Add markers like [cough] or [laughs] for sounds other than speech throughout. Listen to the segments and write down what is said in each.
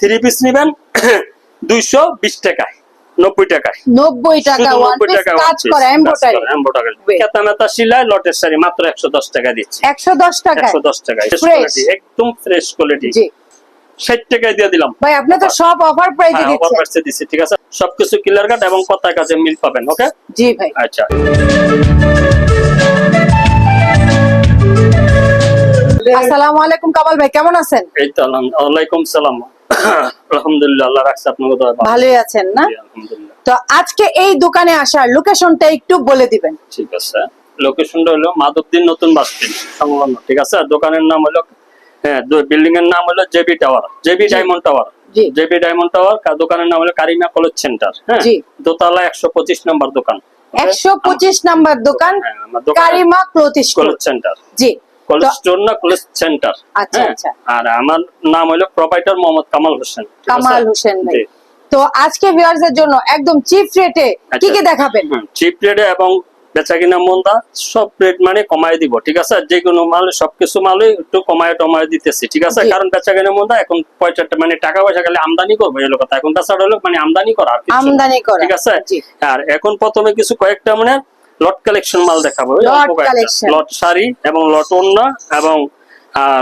Three piece নিবেন দুইশো বিশ টাকায় নব্বই টাকায়। নব্বই টাকা শুধু ওয়ান 90 পিস টাকা কাজ করা এমব্রয়ডারি এমব্রয়ডারি Wait. কেতা মেতা সিলাই লটের শাড়ি মাত্র একশো দশ টাকা দিচ্ছি। একশো দশ টাকা একশো দশ quality, একদম ফ্রেশ কোয়ালিটি ষাট টাকায় দিয়ে দিলাম। ভাই আপনি তো সব অফার প্রাইজে হ্যাঁ, দিচ্ছেন। overprice এ দিচ্ছি ঠিক আছে? সবকিছু ক্লিয়ার কাট এবং কথা কাজে মিল পাবেন ওকে জি ভাই। আচ্ছা। আসসালামু আলাইকুম কামাল ভাই কেমন আছেন? এই তো ওয়ালাইকুম সালাম। আলহামদুলিল্লাহ আল্লাহ রাখছে আপনাকে তো ভালোই আছেন না? তো আজকে এই দোকানে আসার লোকেশনটা একটু বলে দিবেন। ঠিক আছে। লোকেশনটা হলো মাধবদীন নতুন বাস স্ট্যান্ড সংলগ্ন ঠিক আছে? দোকানের নাম হলো হ্যাঁ বিল্ডিং এর নাম হলো JB tower JB diamond tower. জি। জেবি ডায়মন্ড টাওয়ার দোকানের নাম হলো কারিমা কলেজ সেন্টার হ্যাঁ? জি। দোতলা একশো পঁচিশ নম্বর দোকান একশো পঁচিশ নাম্বার দোকান হ্যাঁ, কারিমা ক্লোথ সেন্টার। জি। কলেজ না সেন্টার আচ্ছা, আচ্ছা। আর আমার নাম হলো প্রোপাইটার মোহাম্মদ কামাল হোসেন। কামাল হোসেন ভাই। তো আজকে ভিউয়ার্স এর জন্য একদম চিপ রেটে কি কি দেখাবেন? চিপ রেটে এবং বেচা কিনা মন্দা সব রেট মানে কমায় দিব ঠিক আছে? যে কোনো মাল সবকিছু মালই একটু কমায় টমায় দিতেছি ঠিক আছে? কারণ বেচা কিনা মন্দা এখন পয়সাটা মানে টাকা পয়সা খালি আমদানি করব এই কথা এখন তাছাড়া হলো মানে আমদানি করা। আমদানি করা। ঠিক আছে? আর এখন প্রথমে কিছু কয়েকটা মানে লট কালেকশন মাল দেখাবো। লট শাড়ি এবং লট ওন্না এবং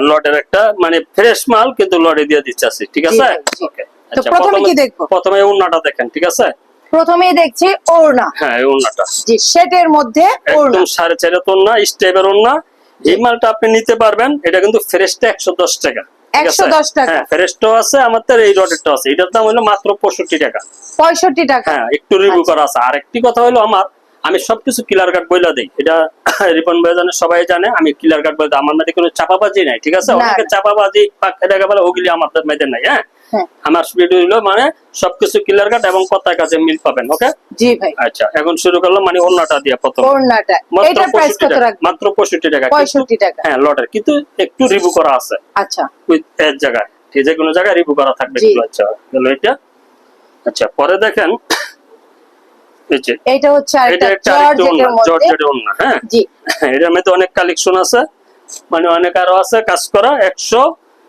লটের একটা মানে ফ্রেশ মাল কিন্তু লটে দিয়ে দিচ্ছে আছি, ঠিক আছে? তো আচ্ছা, প্রথমে প্রথমে কি দেখব? প্রথমে ওন্নাটা দেখেন ঠিক আছে? প্রথমেই দেখছি ওড়না। হ্যাঁ এই ওন্নাটা জি সেটের মধ্যে ওড়না। সাড়ে চার ওন্না স্টেপের ওন্না এই মালটা আপনি নিতে পারবেন এটা কিন্তু ফ্রেশটা একশো দশ টাকা আছে? 110 টাকা। হ্যাঁ ফ্রেশটাও আছে আমাদের এই লটেরটাও আছে। এটার দাম হলো মাত্র পঁয়ষট্টি টাকা। পঁয়ষট্টি টাকা। হ্যাঁ একটু রিভিউ আচ্ছা। করা আছে। আর একটি কথা হলো আমার আমি সবকিছু কিলার কার্ড বইলা দিই। এটা [coughs] রিপন ভাই জানে সবাই জানে আমি কিলার কার্ড বলে আমার মধ্যে কোনো চাপাবাজি নাই ঠিক আছে? অনেকে। চাপাবাজি পাখা দেখা বলে ওগুলি আমাদের মধ্যে নাই হ্যাঁ? হ্যাঁ। আমার ভিডিও হলো মানে সবকিছু ক্লিয়ার কাট এবং কথার কাছে মিল পাবেন ওকে জি ভাই। আচ্ছা এখন শুরু করলাম মানে অন্যটা দিয়ে প্রথম। ওড়নাটা মাত্র এটার প্রাইস কত রাখবেন? মাত্র পঁয়ষট্টি টাকা কিন্তু- পঁয়ষট্টি টাকা। হ্যাঁ লটার কিন্তু একটু রিভিউ করা আছে। আচ্ছা। উইথ এর জায়গায় ঠিক যে কোনো জায়গায় রিভিউ করা থাকবে। এগুলো, আচ্ছা গেল এটা। আচ্ছা পরে দেখেন এটা হচ্ছে আরেকটা জর্জেটের হ্যাঁ? জি। এটার মধ্যে অনেক কালেকশন আছে। মানে অনেক আরও আছে কাজ করা একশো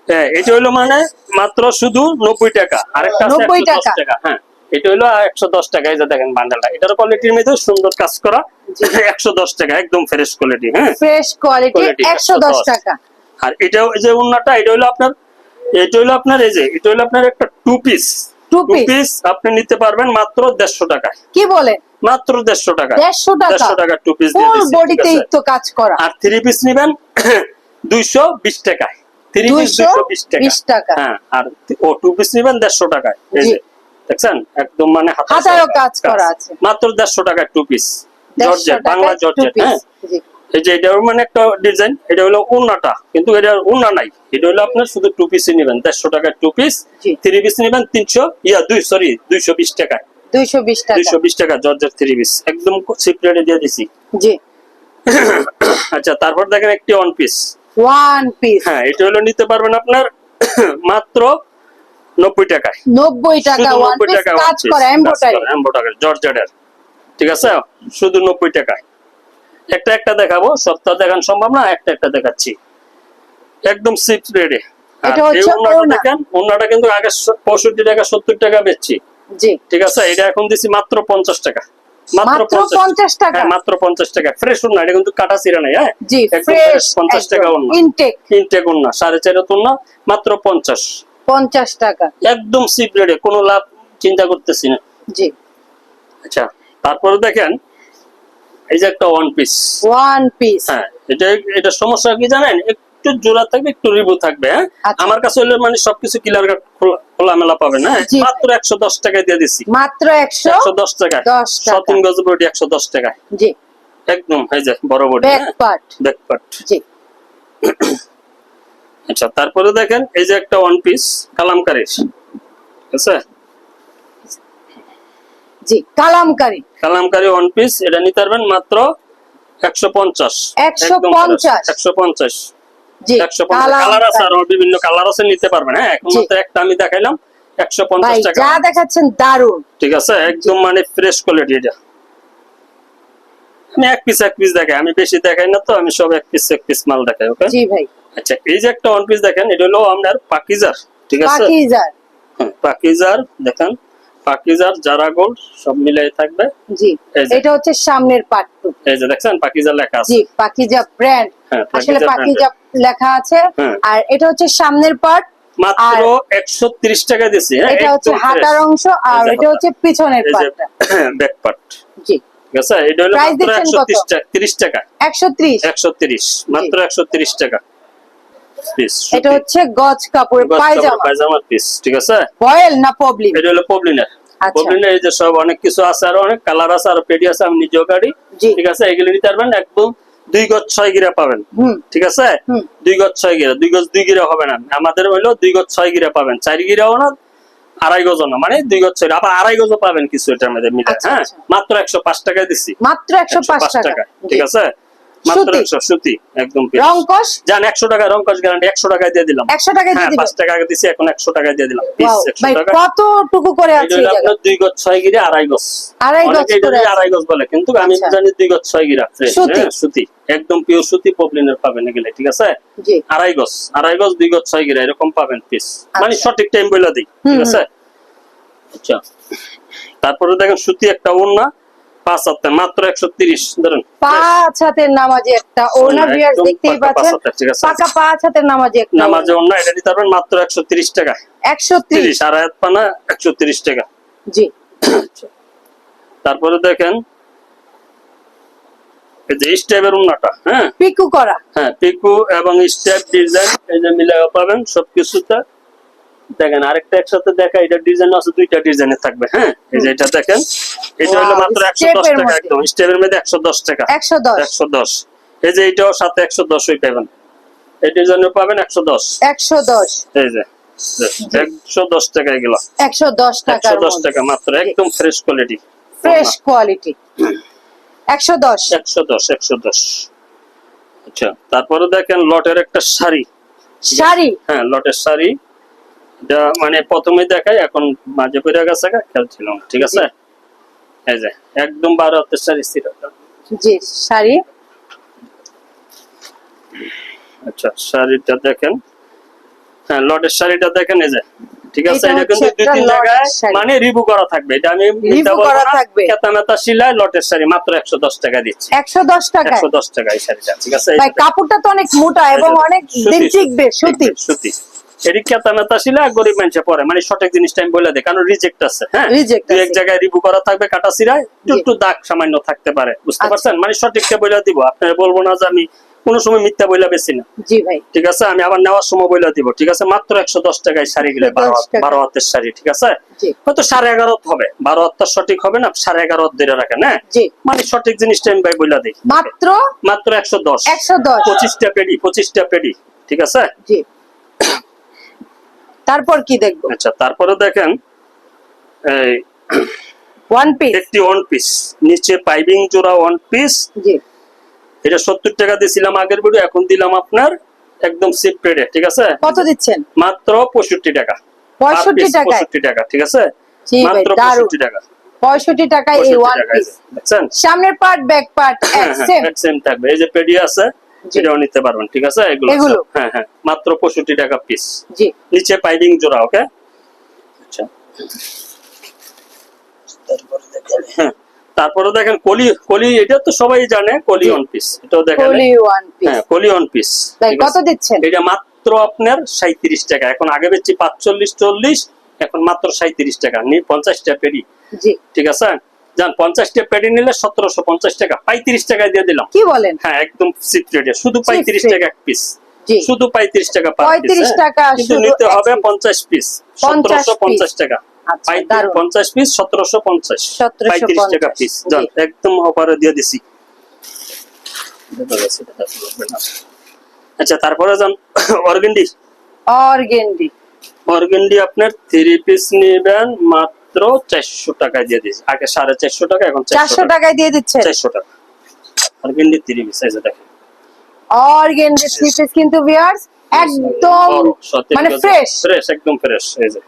হ্যাঁ, এটা হলো মানে মাত্র শুধু নব্বই টাকা। আরেকটা আছে 90 টাকা। হ্যাঁ। এটা হলো একশো দশ টাকা এই যে দেখেন বান্ডেলটা। এটার কোয়ালিটির মধ্যে সুন্দর কাজ করা [laughs] একশো দশ টাকা একদম ফ্রেশ কোয়ালিটি হ্যাঁ? ফ্রেশ কোয়ালিটি একশো দশ 110 টাকা। আর এটাও এই যে উন্নাটা এটা হলো আপনার এটা হলো আপনার এই যে এটা হলো আপনার একটা টু পিস টু পিস আপনি নিতে পারবেন মাত্র দেড়শো টাকায় কি বলেন মাত্র দেড়শো টাকা। দেড়শো টাকা। দেড়শো টাকা টু পিস দিয়ে ফুল দিচ্ছি, ঠিক বডিতে আছে? তো কাজ করা। আর থ্রি পিস নিবেন দুইশো বিশ টাকায়। থ্রি পিস দুইশো বিশ টাকা। হ্যাঁ আর ও টু পিস নিবেন দেড়শো টাকায়। এই যে দেখছেন? একদম মানে হাতায়ও কাজ করা আছে। মাত্র দেড়শো টাকায় টু পিস জর্জেট বাংলা টাকা জর্জেট হ্যাঁ? জি। এই যে এটা মানে একটা ডিজাইন এটা হলো উন্নাটা। কিন্তু এটা উন্না নাই। এটা হলো আপনার শুধু টু পিসই নেবেন দেড়শো টাকার টু পিস। থ্রি পিস নেবেন তিনশো ইয়া দুই সরি দুইশো বিশ টাকায় দুইশো বিশ টাকা। দুইশো বিশ টাকা জর্জের থ্রি পিস একদম চিপ রেটে দিয়ে দিছি। জি। আচ্ছা তারপর দেখেন একটি ওয়ান পিস ওয়ান পিস হ্যাঁ এটা হলো নিতে পারবেন আপনার [coughs] মাত্র নব্বই টাকায়। নব্বই টাকা ওয়ান নব্বই পিস টাকা জর্জেটের। ঠিক আছে? শুধু নব্বই টাকায়। একটা একটা দেখাবো সপ্তাহ দেখান সম্ভব না একটা একটা দেখাচ্ছি। একদম সিপ রেডি দেখেন ওনাটা কিন্তু আগে পঁয়ষট্টি টাকা সত্তর টাকা বেচছি। জি। ঠিক আছে? এটা এখন দিছি মাত্র পঞ্চাশ টাকা। মাত্র পঞ্চাশ। টাকা। হ্যাঁ মাত্র পঞ্চাশ টাকা। ফ্রেশ এটা কিন্তু কাটা চিরা নাই হ্যাঁ? 50 টাকা। ইনটেক সাড়ে চারে মাত্র পঞ্চাশ। পঞ্চাশ টাকা। একদম সিপ রেডে কোনো লাভ চিন্তা করতেছি না। জি। আচ্ছা তারপরে দেখেন এই যে একটা ওয়ান পিস ওয়ান পিস হ্যাঁ এটা এটা সমস্যা কি জানেন? একটু জোড়া থাকবে একটু থাকবে হ্যাঁ? আচ্ছা। আমার কাছে হলে মানে সবকিছু ক্লিয়ার খোলামেলা পাবেন হ্যাঁ? মাত্র একশো দশ টাকায় দিয়ে দিছি। মাত্র একশো একশো দশ টাকায়। 10 টাকা। গজ বডি একশো দশ টাকায়। জি। একদম এই যে বড় বডি জি। আচ্ছা তারপরে দেখেন এই যে একটা ওয়ান পিস কালামকারি ঠিক আছে? জি কালামকারি। কালামকারি ওয়ান পিস এটা নিতে পারবেন মাত্র একশো পঞ্চাশ। 150 একশো জি একশো পঞ্চাশ। কালার আছে আরও বিভিন্ন কালার আছে নিতে পারবেন। হ্যাঁ এখন একটা আমি দেখাইলাম একশো ভাই পঞ্চাশ টাকা। যা দেখাচ্ছেন দারুণ ঠিক আছে একদম মানে ফ্রেশ কোয়ালিটি এটা। আমি এক পিস এক পিস দেখাই। আমি বেশি দেখাই না তো আমি সব এক পিস এক পিস মাল দেখাই ওকে জি ভাই। আচ্ছা এই যে একটা ওয়ান পিস দেখেন এটা হলো আপনার পাকিজার ঠিক আছে? পাকিজার। হ্যাঁ পাকিজার দেখেন। পাকিজার জারা গোল্ড সব মিলাই থাকবে? জি এটা হচ্ছে সামনের পার্টটু এই যে দেখছেন পাকিজা লেখা আছে। জি পাকিজা ব্র্যান্ড আসলে পাকিজা লেখা আছে। হ্যাঁ। আর এটা হচ্ছে সামনের পার্ট মাত্র একশো তিরিশ টাকা দিছি হ্যাঁ এটা হচ্ছে হাতার অংশ আর এটা হচ্ছে পিছনের পার্টটা ব্যাক পার্ট জি। ঠিক আছে? এটা হলো মাত্র টাকা তিরিশ টাকা। একশো ত্রিশ। একশো তিরিশ মাত্র একশো তিরিশ টাকা। পিস এটা হচ্ছে গজ কাপড় পায়জামা। পায়জামার পিস ঠিক আছে? বয়েল না পবলিন? এটা হলো পবলিনের। পবলিনের এই যে সব অনেক কিছু আছে আর অনেক কালার আছে আর পেডি আছে আমি নিজেও গাড়ি ঠিক আছে? এগুলো নিতে পারবেন একদম দুই গজ ছয় গিরা পাবেন। হুম। ঠিক আছে? দুই গজ ছয় গিরা দুই গজ দুই গিরা হবে না। আমাদের হইল দুই গজ ছয় গিরা পাবেন। চার গিরাও না আড়াই গজ না। মানে দুই গজ ছয় আবার আড়াই গজও পাবেন কিছু এটার মধ্যে মিলে। আচ্ছা, হ্যাঁ? আচ্ছা। মাত্র একশো পাঁচ টাকায় দিচ্ছি মাত্র একশো পাঁচ টাকা। ঠিক আছে? একদম রংকশ টাকা রংকশ গ্যারান্টি টাকায় দিয়ে দিলাম। একশো টাকায় হ্যাঁ দিয়ে পাঁচ দিবেন টাকা আগে দিছি এখন একশো টাকায় দিয়ে দিলাম। ভাই কতটুকু করে আছে আপনার গজ গিরে আড়াই গজ। আড়াই গজ করে আড়াই গজ বলে কিন্তু আমি আচ্ছা। জানি গজ গিরা সুতি। হ্যাঁ, একদম পিওর সুতি পপলিনের পাবেন এগুলো ঠিক আছে? আড়াই গজ আড়াই গজ দুই গজ ছয় গিরা এরকম পাবেন পিস মানে আচ্ছা। সঠিক টাইম বলে দিই ঠিক আছে? আচ্ছা। তারপরে দেখেন সুতি একটা ওড়না পাঁচ হাতে মাত্র একশো তিরিশ ধরেন। পাঁচ হাতের নামাজি একটা ভিউয়ার্স দেখতেই পাচ্ছেন। হাতের, পাকা পাঁচ হাতের নামাজি একটা নামাজে এটা নিতে পারবেন মাত্র একশো তিরিশ টাকা। একশো ত্রিশ। তিরিশ আর হাত পানা একশো তিরিশ টাকা। জি। তারপরে দেখেন এই যে স্টেপের উন্নাটা হ্যাঁ? পিকু করা। হ্যাঁ পিকু এবং স্টেপ ডিজাইন এই যে মিলে পাবেন সবকিছুতে। দেখেন আরেকটা একসাথে দেখা এটা ডিজাইন আছে দুইটা ডিজাইনে থাকবে হ্যাঁ? এই যে এটা দেখেন এটা হলো মাত্র একশো step দশ এর টাকা একদম স্টেপের মধ্যে একশো দশ টাকা। একশো দশ। একশো দশ। এই যে এটাও সাথে একশো দশই পাবেন। এই ডিজাইনও পাবেন একশো দশ। একশো দশ। এই যে একশো দশ টাকা এগুলো একশো দশ একশো টাকার দশ টাকা মাত্র একদম ফ্রেশ কোয়ালিটি ফ্রেশ কোয়ালিটি একশো দশ। একশো দশ একশো দশ। আচ্ছা তারপরে দেখেন লটের একটা শাড়ি। শাড়ি? হ্যাঁ লটের শাড়ি। মানে প্রথমে দেখাই এখন মাঝে পড়ে গেছে গা, খেয়াল ছিল না, ঠিক আছে? এই যে একদম বারো হাতের শাড়ি স্থির জি শাড়ি? আচ্ছা শাড়িটা দেখেন। হ্যাঁ লটের শাড়িটা দেখেন এই যে ঠিক আছে? এটা এটা কিন্তু দুই তিন জায়গায় মানে রিভু করা থাকবে। এটা আমি করা থাকবে। লটের শাড়ি মাত্র একশো দশ টাকা দিচ্ছি। একশো দশ টাকায়? একশো দশ টাকা এই শাড়িটা ঠিক আছে? ভাই কাপড়টা তো অনেক মোটা এবং অনেক দিন টিকবে সুতি। সুতি। এটি ছিল গরিব মানুষে পরে মানে সঠিক জিনিসটা আমি বলে দিই কারণ রিজেক্ট আছে হ্যাঁ? দুই এক জায়গায় রিভিউ করা থাকবে কাটা সিরায় একটু দাগ সামান্য থাকতে পারে বুঝতে আচ্ছা। পারছেন? মানে সঠিকটা বলে দিব আপনার বলব না যে আমি কোনো সময় মিথ্যা বইলা বেশি না। জি ভাই। ঠিক আছে? আমি আবার নেওয়ার সময় বইলা দিব ঠিক আছে? মাত্র একশো দশ টাকায় শাড়ি গেলে বারো হাত- 110 টাকা। বারো হাতের শাড়ি ঠিক আছে? হয়তো সাড়ে এগারো হবে বারো হাতটা সঠিক হবে না সাড়ে এগারো ধরে রাখেন হ্যাঁ? মানে সঠিক জিনিসটা আমি ভাই বইলা দিই। মাত্র? মাত্র একশো দশ। একশো দশ। পঁচিশটা পেডি পঁচিশটা পেডি ঠিক আছে? জি। তারপর কি দেখব? আচ্ছা তারপরে দেখেন এই ওয়ান পিস একটি ওয়ান পিস নিচে পাইপিং জোড়া ওয়ান পিস জি। এটা সত্তর টাকা দিয়েছিলাম আগের ভিডিও এখন দিলাম আপনার একদম সিপ রেটে ঠিক আছে? কত দিচ্ছেন? মাত্র পঁয়ষট্টি টাকা। পঁয়ষট্টি টাকা পঁয়ষট্টি টাকা ঠিক আছে? মাত্র দারুণ পঁয়ষট্টি টাকা। পঁয়ষট্টি টাকায় এই 65 ওয়ান টাকা, পিস দেখছেন? সামনের পার্ট ব্যাক পার্ট এক সেম সেম থাকবে। এই যে পেডি আছে। এটাও নিতে পারবেন ঠিক আছে? এগুলো? হ্যাঁ হ্যাঁ। মাত্র পঁয়ষট্টি টাকা পিস জি। নিচে পাইপিং জোড়া ওকে? আচ্ছা। হ্যাঁ তারপরে দেখেন কলি কলি এটা তো সবাই জানে কলি। অন পিস এটাও দেখেন। কলি ওয়ান পিস হ্যাঁ কলি অন পিস কত দিচ্ছেন? এটা মাত্র আপনার সাঁত্রিশ টাকা এখন আগে বেচছি পাঁচচল্লিশ চল্লিশ এখন মাত্র সাঁত্রিশ টাকা নি পঞ্চাশটা পেডি জি। ঠিক আছে? যান পঞ্চাশটা পেডি নিলে সতেরোশো পঞ্চাশ টাকা পঁয়ত্রিশ টাকায় দিয়ে দিলাম। কি বলেন? হ্যাঁ একদম চিপ রেটে শুধু পঁয়ত্রিশ টাকা এক পিস শুধু পঁয়ত্রিশ টাকা per piece, 35 হ্যাঁ। টাকা কিন্তু নিতে হবে পঞ্চাশ পিস সতেরোশো পঞ্চাশ টাকা। আচ্ছা পঞ্চাশ পিস সতেরোশো পঞ্চাশ। পঁয়ত্রিশ টাকা পিস যান একদম অফারে দিয়ে দিছি। আচ্ছা তারপরে যান অর্গেন্ডি। অর্গেন্ডি। অর্গেন্ডি আপনার থ্রি পিস নেবেন মাত্র চারশো টাকায় দিয়ে আগে সাড়ে চারশো টাকা এখন চারশো টাকায় দিয়ে দিচ্ছেন? চারশো টাকা। অর্গেন্ডি থ্রি পিস এই যে দেখেন। অর্গেন্ডি থ্রি পিস কিন্তু ভিউয়ার্স একদম মানে ফ্রেশ ফ্রেশ একদম ফ্রেশ এই যে।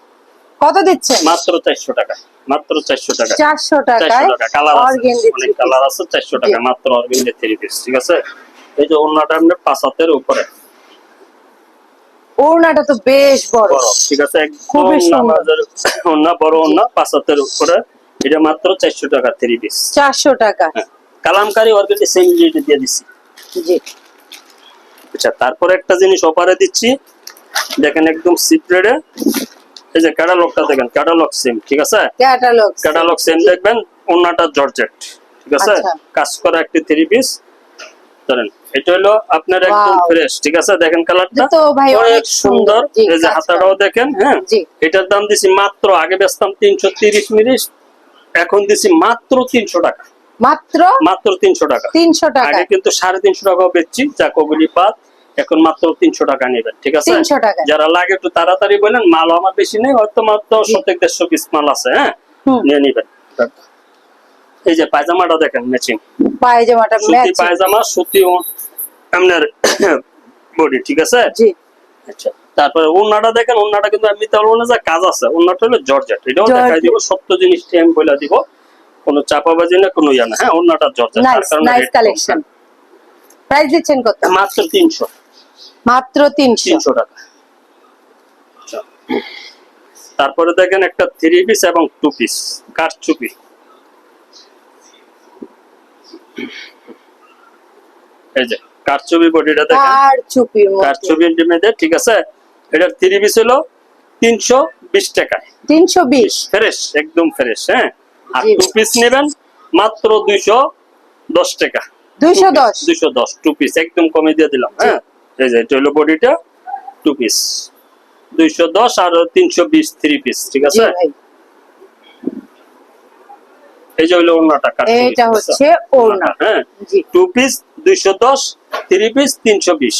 কত দিচ্ছেন? মাত্র চারশো টাকা মাত্র চারশো টাকা। চারশো চারশো টাকায় টাকা কালার আছে অনেক কালার আছে চারশো টাকা মাত্র অর্গেন্ডি থ্রি পিস ঠিক আছে? এই যে অন্যটা পাঁচ হাতের উপরে। ওড়নাটা তো বেশ বড়। ঠিক আছে? খুবই সুন্দর। ওন্না বড় পাঁচ হাতের উপরে। এটা মাত্র চারশো টাকা থ্রি পিস চারশো টাকা। কালামকারি অর্গেটি সেম রেটে দিয়ে দিচ্ছি জি। আচ্ছা তারপরে একটা জিনিস অপারে দিচ্ছি। দেখেন একদম সিপ্রেডে এই যে ক্যাটালগটা দেখেন ক্যাটালগ সেম ঠিক আছে? ক্যাটালগ ক্যাটালগ সেম দেখবেন ওন্নাটা জর্জেট ঠিক আছে? আচ্ছা। কাজ করা একটি থ্রি পিস ধরেন এটা হলো আপনার একদম ফ্রেশ ঠিক আছে? দেখেন কালারটা অনেক সুন্দর। এই যে হাতাটাও দেখেন হ্যাঁ? এটার দাম দিছি মাত্র আগে বেচতাম তিনশো তিরিশ মিনিট এখন দিছি মাত্র তিনশো টাকা। মাত্র? মাত্র তিনশো টাকা। তিনশো টাকা। আগে কিন্তু সাড়ে তিনশো টাকা বেচছি যা কগুলি বাদ এখন মাত্র তিনশো টাকা নেবেন ঠিক আছে? যারা লাগে একটু তাড়াতাড়ি বলেন মাল আমার বেশি নেই হয়তো মাত্র। দেড়শো পিস মাল আছে হ্যাঁ? নিয়ে নিবেন। এই যে পায়জামাটা দেখেন ম্যাচিং পায়জামাটা সুতি পায়জামা সুতি আপনার বডি ঠিক আছে? জি। আচ্ছা তারপরে ওন্নাটা দেখেন ওন্নাটা কিন্তু এমনিতে বলব না যে কাজ আছে ওন্নাটা হলো জর্জেট। এটাও দেখাই দিব সত্য জিনিসটি আমি বলে দিব। কোনো চাপাবাজি না কোনো ইয়া না। হ্যাঁ ওন্নাটা জর্জেট। তার নাইস কারণে নাইস কালেকশন প্রাইস দিচ্ছেন কত? মাত্র তিনশো। মাত্র তিনশো। তিনশো টাকা। আচ্ছা। তারপরে দেখেন একটা থ্রি পিস এবং টু পিস কারচুপি। এই যে কারচুপি বডিটা দেখেন। মধ্যে। কারচুপির ডিমেতে ঠিক আছে? এটার থ্রি পিস হলো তিনশো বিশ টাকায় তিনশো বিশ। ফ্রেশ একদম ফ্রেশ হ্যাঁ? আর। টু পিস নেবেন মাত্র দুইশো দশ টাকা। দুইশো দশ। দুইশো দশ টু পিস একদম কমে দিয়ে দিলাম হ্যাঁ? এই যে এটা হলো বডিটা টু পিস। দুইশো দশ আর তিনশো বিশ থ্রি পিস ঠিক আছে? এই যে হলো ওড়নাটা এটা হচ্ছে ওড়না। হ্যাঁ? টু পিস দুইশো দশ থ্রি পিস তিনশো বিশ।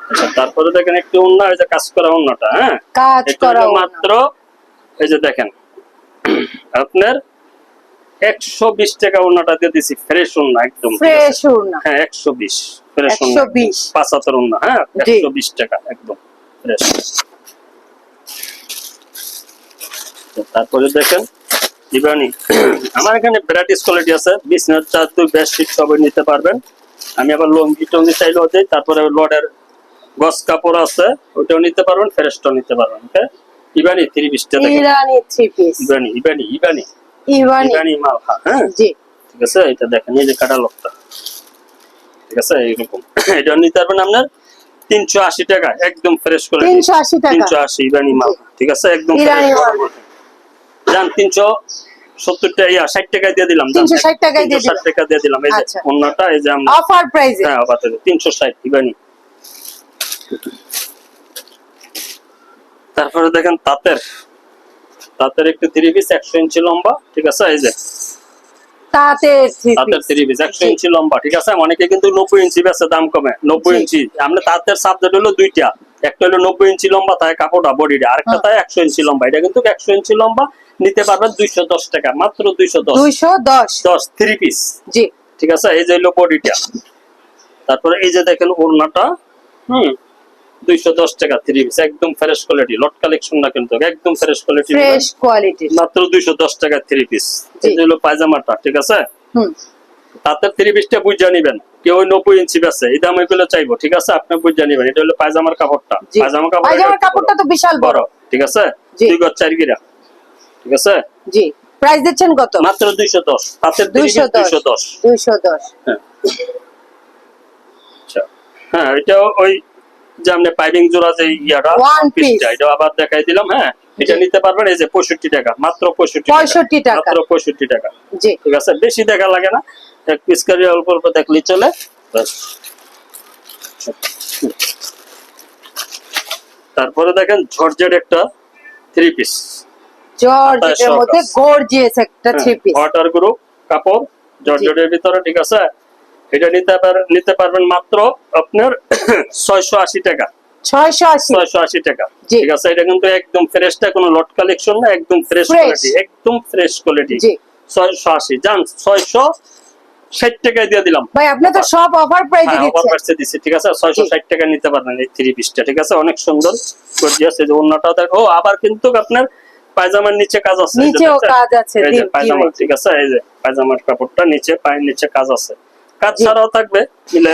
আচ্ছা তারপরে দেখেন একটু ওড়না এই যে কাজ করা ওড়নাটা হ্যাঁ? কাজ করা মাত্র এই যে দেখেন আপনার একশো বিশ টাকা ওড়নাটা দিয়ে দিছি ফ্রেশ ওড়না একদম ফ্রেশ হ্যাঁ একশো বিশ ফ্রেশ একশো বিশ। পাঁচ হাতের ওড়না হ্যাঁ একশো বিশ টাকা একদম ফ্রেশ। তারপরে দেখেন ইবানি আমার এখানে ভ্যারাইটিস কোয়ালিটি আছে বিছনার চাদর বেডশিট সবই নিতে পারবেন। আমি আবার লঙ্গি টঙ্গি চাইলেও দিই তারপরে লডের গস কাপড় আছে ওইটাও নিতে পারবেন ফ্রেশটাও নিতে পারবেন ওকে ইবানি থ্রি পিসটা দেখেন। ইরানি থ্রি পিস ইবানি ইবানি ইবানি। ইরানি ইবানি মাল হ্যাঁ? জি। ঠিক আছে এটা দেখেন এই যে কাটালগটা ঠিক আছে এইরকম। এটা নিতে পারবেন আপনার তিনশো আশি টাকা একদম ফ্রেশ করে তিনশো আশি টাকা। তিনশো আশি ইরানি মাল ঠিক আছে একদম ইরানি মাল। তিনশো সত্তর টাকা ষাট দিয়ে দিলাম যান, 360 টাকায় দিয়ে 360 টাকা দিয়ে দিলাম। এই যে আচ্ছা। অন্যটা এই যে আমরা অফার প্রাইসে হ্যাঁ আবার তিনশো ষাট ইবানি। তারপরে দেখেন তাঁতের। তাঁতের একটু থ্রি পিস একশো ইঞ্চি লম্বা ঠিক আছে? এই যে। তাঁতের থ্রি পিস একশো ইঞ্চি লম্বা ঠিক আছে? অনেকে কিন্তু নব্বই ইঞ্চি বেছে দাম কমে। নব্বই ইঞ্চি। আমরা তাঁতের সাবজেক্ট হলো দুইটা। একটা হলো নব্বই ইঞ্চি লম্বা তাই কাপড়টা বডিটা আরেকটা হুম। তাই একশো ইঞ্চি লম্বা। এটা কিন্তু একশো ইঞ্চি লম্বা নিতে পারবেন দুইশো দশ টাকা মাত্র দুইশো দশ। দুইশো দশ। দশ থ্রি পিস জি। ঠিক আছে? এই যে হলো বডিটা তারপরে এই যে দেখেন ওড়নাটা হুম দুইশো দশ টাকা থ্রি পিস একদম ফ্রেশ কোয়ালিটি লট কালেকশন না কিন্তু একদম ফ্রেশ কোয়ালিটি ফ্রেশ কোয়ালিটির মাত্র দুইশো দশ টাকা থ্রি পিস এই যে হলো পায়জামাটা ঠিক আছে? হুম। তাতে থ্রি পিসটা বুঝা নিবেন। কেউ নব্বই ইঞ্চি বেছে এই দাম এগুলো চাইব ঠিক আছে? আপনি বুঝা নিবেন। এটা হলো পায়জামার কাপড়টা। জি। পায়জামা কাপড় পায়জামার কাপড়টা তো বিশাল বড়। ঠিক আছে? দুই গজ চার গিরা ঠিক আছে? জি। প্রাইস দিচ্ছেন কত? মাত্র দুইশো দশ। তাতের দুইশো দুইশো দশ। দশ। দুইশো দশ। হ্যাঁ। আচ্ছা। হ্যাঁ এটা ওই যে আপনি পাইপিং জোড়া যে ইয়াটা. পিসটা এটা আবার দেখাই দিলাম হ্যাঁ? এটা নিতে পারবেন এই যে পঁয়ষট্টি টাকা মাত্র পঁয়ষট্টি 65 টাকা। মাত্র পঁয়ষট্টি টাকা। জি। ঠিক আছে? বেশি দেখা লাগে না। এক পিস করে অল্প অল্প দেখলেই চলে। তারপরে দেখেন ঝরঝের একটা থ্রি পিস জর্জেটের মধ্যে আছে। গর্জিয়াস একটা থ্রি পিস ওয়াটার গ্রুপ কাপড় জর্জেটের ভিতরে ঠিক আছে? এটা নিতে পার- নিতে পারবেন মাত্র আপনার [coughs] ছয়শো আশি টাকা। ছয়শো আশি। ছয়শো আশি টাকা। ঠিক আছে এটা কিন্তু একদম ফ্রেশটা কোনো লট কালেকশন না একদম ফ্রেশ কোয়ালিটি একদম ফ্রেশ কোয়ালিটি জি। ছয়শো আশি জান ছয়শো ষাট টাকায় দিয়ে দিলাম। ভাই আপনি তো সব অফার প্রাইসে হ্যাঁ, দিচ্ছেন। এ দিচ্ছি, ঠিক আছে? ছয়শো ষাট টাকা নিতে পারবেন এই থ্রি পিসটা ঠিক আছে? অনেক সুন্দর গর্জিয়াস এই যে অন্যটাও দেখো আবার কিন্তু আপনার পায়জামার নিচে কাজ আছে নিচেও কাজ আছে এই যে পায়জামা ঠিক আছে? এই যে পায়জামার কাপড়টা নিচে পায়ের নিচে কাজ আছে। কাজ ছাড়াও থাকবে মিলে।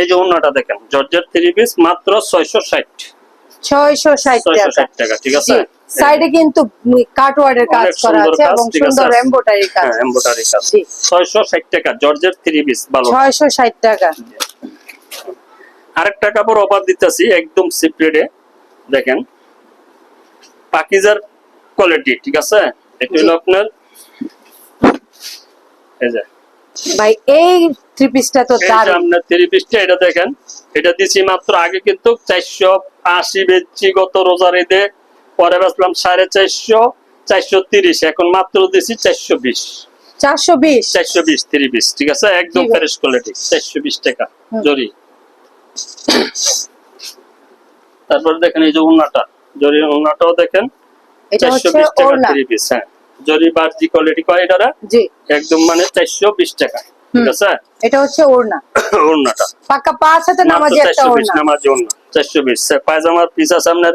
এই যে অন্যটা দেখেন জর্জের থ্রি পিস মাত্র ছয়শো ষাট। ছয়শো ষাট ছয়শো টাকা। ষাট টাকা ঠিক আছে? সাইডে কিন্তু কাটওয়ার্ডের কাজ করা আছে এবং সুন্দর এমব্রয়ডারি কাজ। হ্যাঁ এম্বোটারি কাজ। জি। ছয়শো ষাট টাকা জর্জের থ্রি পিস ভালো। ছয়শো ষাট টাকা। আরেকটা কাপড় অফার দিতেছি একদম সিপ্রেডে দেখেন পাকিজার কোয়ালিটি ঠিক আছে? এটা হলো আপনার এই যে। ভাই এই থ্রি পিসটা তো দারুণ। আপনার থ্রি পিসটা এটা দেখেন এটা দিছি মাত্র আগে কিন্তু চারশো আশি বেচছি গত রোজার ঈদে। পরে বেচলাম সাড়ে চারশো চারশো তিরিশ। এখন মাত্র দিছি চারশো বিশ। চারশো বিশ? চারশো বিশ থ্রি পিস ঠিক আছে? একদম ফ্রেশ কোয়ালিটি চারশো বিশ টাকা। জরি। তারপরে দেখেন এই যে উন্নাটা। জরি উন্নাটাও দেখেন চারশো বিশ টাকা ওড়না। থ্রি পিস হ্যাঁ। জরি বার্জি কোয়ালিটি কয় এটারা? জি। একদম মানে চারশো বিশ টাকা ঠিক আছে? এটা হচ্ছে ওড়না। উন্নাটা। পাকা পাঁচ হাতে নামাজি একটা ওড়না। নামাজি উন্না চারশো বিশ। পায়জামার পিস আছে আপনার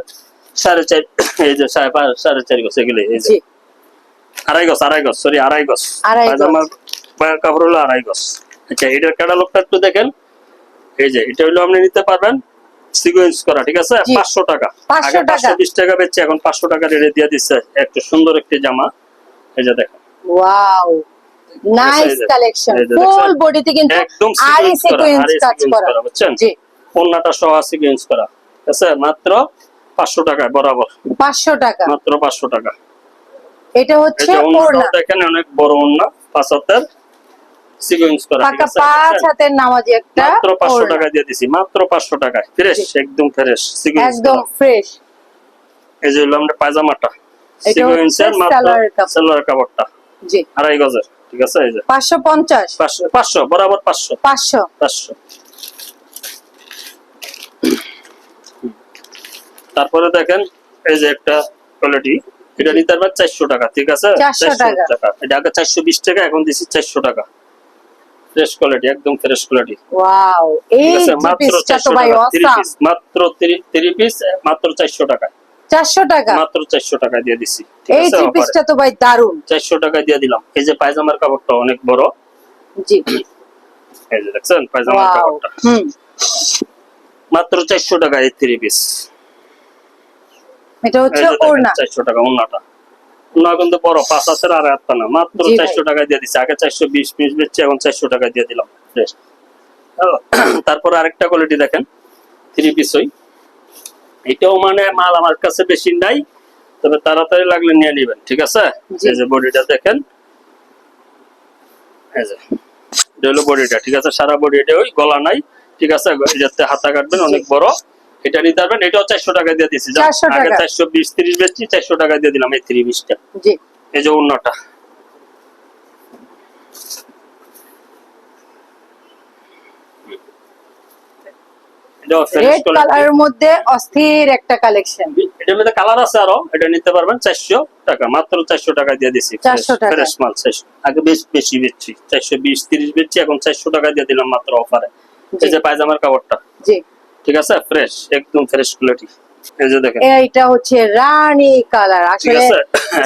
সাড়ে চার এই যে সাড়ে পাঁচ- সাড়ে চার গছ এগুলি এই যে। আড়াই গছ আড়াই গছ সরি আড়াই গছ। পায়জামার কাপড় হলো আড়াই গছ। আচ্ছা এটার ক্যাটালগটা একটু দেখেন। এই যে এটা হলো আপনি নিতে পারবেন সিকোয়েন্স করা ঠিক আছে? পাঁচশো টাকা। 500 আগে পাঁচশো বিশ টাকা বেচছে এখন পাঁচশো টাকা রেটে দিয়ে দিচ্ছে। একটু সুন্দর একটি জামা। এই যে দেখেন। ওয়াও। নাইস কালেকশন ফুল বডিতে কিন্তু একদম আরি সিকোয়েন্স করা সিকোয়েন্স আরি কাজ করা। করা বুঝছেন? জি। সহ সিকোয়েন্স করা। ঠিক আছে? মাত্র পাঁচশো টাকায় বরাবর। পাঁচশো টাকা। মাত্র পাঁচশো টাকা। এটা এই হচ্ছে যে দেখেন অনেক বড় ওড়না পাঁচ হাতের সিকোয়েন্স করা। পাকা পাঁচ হাতের নামাজি একটা মাত্র পাঁচশো ওড়না। টাকা দিয়ে দিছি মাত্র পাঁচশো টাকায়। ফ্রেশ একদম ফ্রেশ সিকোয়েন্স একদম ফ্রেশ এই যে হলো আমরা পায়জামাটা। সিকোয়েন্সের মাত্র সালোয়ার কাপড়টা। জি। আড়াই গজের ঠিক আছে? এই যে। পাঁচশো পঞ্চাশ। পাঁচশো পাঁচশো বরাবর পাঁচশো। পাঁচশো। পাঁচশো। তারপরে দেখেন এই যে একটা কোয়ালিটি এটা নিতে পারবেন চারশো টাকা ঠিক আছে? 400 টাকা। এটা আগে চারশো বিশ টাকা এখন দিচ্ছি চারশো টাকা। ফ্রেশ কোয়ালিটি একদম ফ্রেশ কোয়ালিটি ওয়াও এই ঠিক আছে? থ্রি মাত্র চারশো ভাই অসাম মাত্র থ্রি পিস মাত্র চারশো টাকা চারশো টাকা? মাত্র চারশো টাকা দিয়ে দিছি। ঠিক এই আছে থ্রি পিসটা তো ভাই দারুণ চারশো টাকা দিয়ে দিলাম। এই যে পায়জামার কাপড়টা অনেক বড়। জি। এই যে দেখছেন পায়জামার কাপড়টা। হুম। মাত্র চারশো টাকা এই থ্রি পিস এটা হচ্ছে ওড়না। চারশো টাকা ওনাটা ওনা কিন্তু বড় পাঁচ হাতের আর না মাত্র জি ভাই। চারশো টাকা দিয়ে আগে চারশো বিশ পিস বেচছে এখন চারশো টাকা দিয়ে দিলাম। তারপর আরেকটা কোয়ালিটি দেখেন থ্রি পিস ওই। এটাও মানে মাল আমার কাছে বেশি নাই তবে তাড়াতাড়ি লাগলে নিয়ে নেবেন ঠিক আছে? এই যে বডিটা দেখেন। এই যে এটা হলো বডিটা ঠিক আছে? সারা বডি এটা ওই গলা নাই ঠিক আছে? যাতে হাতা কাটবেন অনেক বড়। এটা নিতে পারবেন এটাও চারশো টাকা দিয়ে দিচ্ছি আগে চারশো বিশ তিরিশ বেচছি চারশো টাকা দিয়ে দিলাম এই থ্রি পিসটা এই যে অন্যটা রেড কালারের মধ্যে অস্থির একটা কালেকশন এটার মধ্যে কালার আছে আরও এটা নিতে পারবেন চারশো টাকা মাত্র চারশো টাকা দিয়ে দিছি 400 টাকা। ফ্রেশ মাল চারশো। আগে বেশ বেশি বেচছি চারশো বিশ তিরিশ বেচছি এখন চারশো টাকা দিয়ে দিলাম মাত্র অফারে এই যে পায়জামার কাপড়টা। জি। ঠিক আছে ফ্রেশ একদম ফ্রেশ কোয়ালিটি এই যে দেখেন এইটা হচ্ছে রানী কালার ঠিক আসলে আছে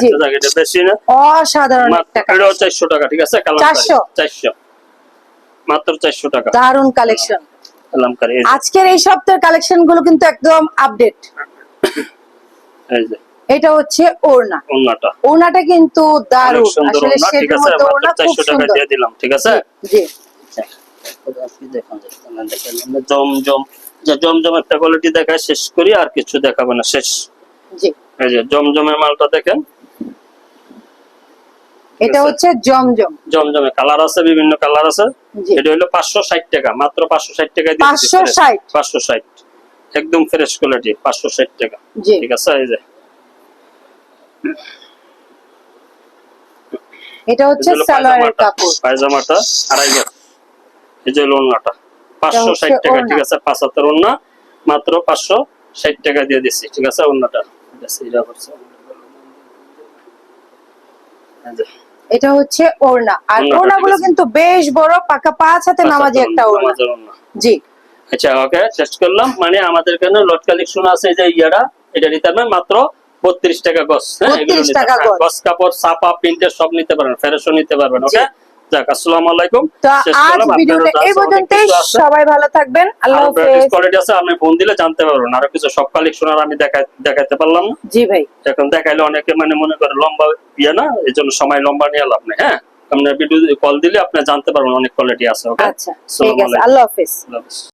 এটা এটা বেশি না অসাধারণ একটা এটাও চারশো টাকা ঠিক আছে কালার 400 চারশো মাত্র চারশো টাকা দারুণ কালেকশন কালামকারি আজকের এই সপ্তাহের কালেকশনগুলো কিন্তু একদম আপডেট এই যে এটা হচ্ছে ওড়না ওন্নাটা ওড়নাটা কিন্তু দারুণ আসলে ঠিক আছে মধ্যে ওড়না খুব সুন্দর দিয়ে দিলাম ঠিক আছে জি জমজম যে জমজম একটা কোয়ালিটি দেখায় শেষ করি আর কিছু দেখাবো না শেষ। এই যে জমজমের মালটা দেখেন। এটা হচ্ছে জমজম। জমজমে কালার আছে বিভিন্ন কালার আছে। এটা হলো পাঁচশো ষাট টাকা মাত্র পাঁচশো ষাট টাকা 560 fresh। পাঁচশো ষাট। একদম ফ্রেশ কোয়ালিটি পাঁচশো ষাট টাকা। ঠিক আছে এই যে। এটা হচ্ছে সালোয়ারের। কাপড়। পায়জামাটা আড়াই গজ এই যে লোনটা। পাঁচশো ষাট টাকা ঠিক আছে পাঁচ হাতের ওড়না মাত্র পাঁচশো ষাট টাকা দিয়ে দিচ্ছি ঠিক আছে ওড়নাটা। এটা হচ্ছে ওড়না। আর ওড়নাটা ওড়নাগুলো কিন্তু বেশ বড় পাকা পাঁচ হাতে নামাজি একটা ওড়না জি। আচ্ছা ওকে টেস্ট করলাম। মানে আমাদের এখানে লট কালেকশন আছে যে ইয়াটা এটা নিতে পারবেন মাত্র বত্রিশ টাকা গছ হ্যাঁ। গজ। গছ কাপড় সাপা প্রিন্টের সব নিতে পারবেন ফেরসও নিতে পারবেন ওকে? যাক আসসালামু আলাইকুম। তো আজ ভিডিওটা এই পর্যন্তই সবাই ভালো থাকবেন আল্লাহ হাফেজ। কোয়ালিটি আছে আপনি ফোন দিলে জানতে পারবেন। আরও কিছু সব কালেকশন আর আমি দেখাই দেখাইতে পারলাম। না জি ভাই। এখন দেখাইলে অনেকে মানে মনে করে লম্বা ইয়ে না এই জন্য সময় লম্বা নিয়ে লাভ নেই হ্যাঁ? আপনার ভিডিও কল দিলে আপনি জানতে পারবেন অনেক কোয়ালিটি আছে ওকে আচ্ছা ঠিক আছে আল্লাহ হাফেজ। আল্লাহ হাফেজ।